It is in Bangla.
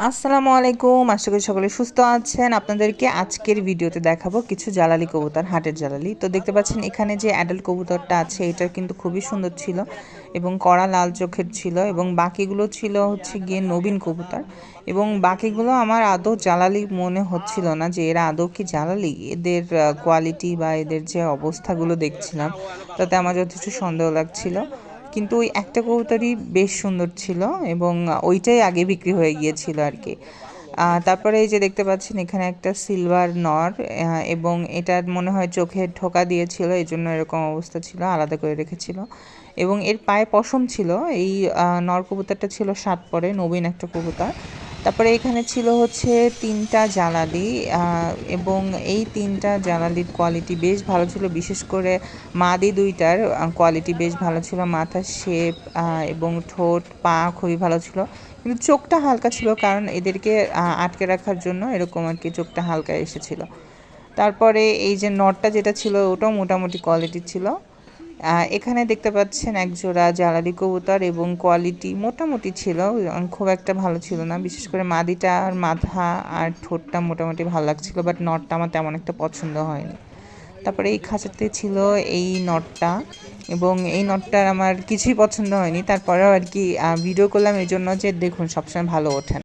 আসসালামু আলাইকুম আশা করি সকলে সুস্থ আছেন। আপনাদেরকে আজকের ভিডিওতে দেখাবো কিছু জ্বালালি কবুতর, হাটের জ্বালালি তো দেখতে পাচ্ছেন, এখানে যে অ্যাডাল্ট কবুতরটা আছে এটা কিন্তু খুবই সুন্দর ছিল এবং কড়া লাল চোখের ছিল এবং বাকিগুলো ছিল হচ্ছে গিয়ে নবীন কবুতর। এবং বাকিগুলো আমার আদৌ জ্বালালি মনে হচ্ছিল না যে এরা আদৌ কি জ্বালালি এদের কোয়ালিটি বা এদের যে অবস্থাগুলো দেখছিলাম, তাতে আমার যথেষ্ট সন্দেহ লাগছিল। কিন্তু ওই একটা কবুতরই বেশ সুন্দর ছিল এবং ওইটাই আগে বিক্রি হয়ে গিয়েছিল আর কি। তারপরে এই যে দেখতে পাচ্ছেন এখানে একটা সিলভার নর এবং এটার মনে হয় চোখে ঠোকা দিয়েছিল, এই জন্য এরকম অবস্থা ছিল, আলাদা করে রেখেছিল। এবং এর পায়ে পশম ছিল, এই নর কবুতরটা ছিল সাত পরে, নবীন একটা কবুতর। তারপরে এখানে ছিল হচ্ছে তিনটা জ্বালালি এবং এই তিনটা জ্বালালির কোয়ালিটি বেশ ভালো ছিল, বিশেষ করে মাদি দুইটার কোয়ালিটি বেশ ভালো ছিল, মাথার শেপ এবং ঠোঁট, পা খুবই ভালো ছিল। কিন্তু চোখটা হালকা ছিল, কারণ এদেরকে আটকে রাখার জন্য এরকম আর কি চোখটা হালকা এসেছিল। তারপরে এই যে নটটা যেটা ছিল, ওটাও মোটামুটি কোয়ালিটির ছিল। এখানে দেখতে পাচ্ছেন এক জোড়া জ্বালারি কবুতর এবং কোয়ালিটি মোটামুটি ছিল খুব একটা ভালো ছিল না। বিশেষ করে মাদিটা আর মাথা আর ঠোঁটটা মোটামুটি ভালো লাগছিল বাট নটটা আমার তেমন একটা পছন্দ হয়নি। তারপরে এই খাঁচাতে ছিল এই নটটা এবং এই নটটার আমার কিছুই পছন্দ হয়নি। তারপরেও আর কি ভিডিও করলাম এই জন্য যে দেখুন, সবসময় ভালো ওঠেন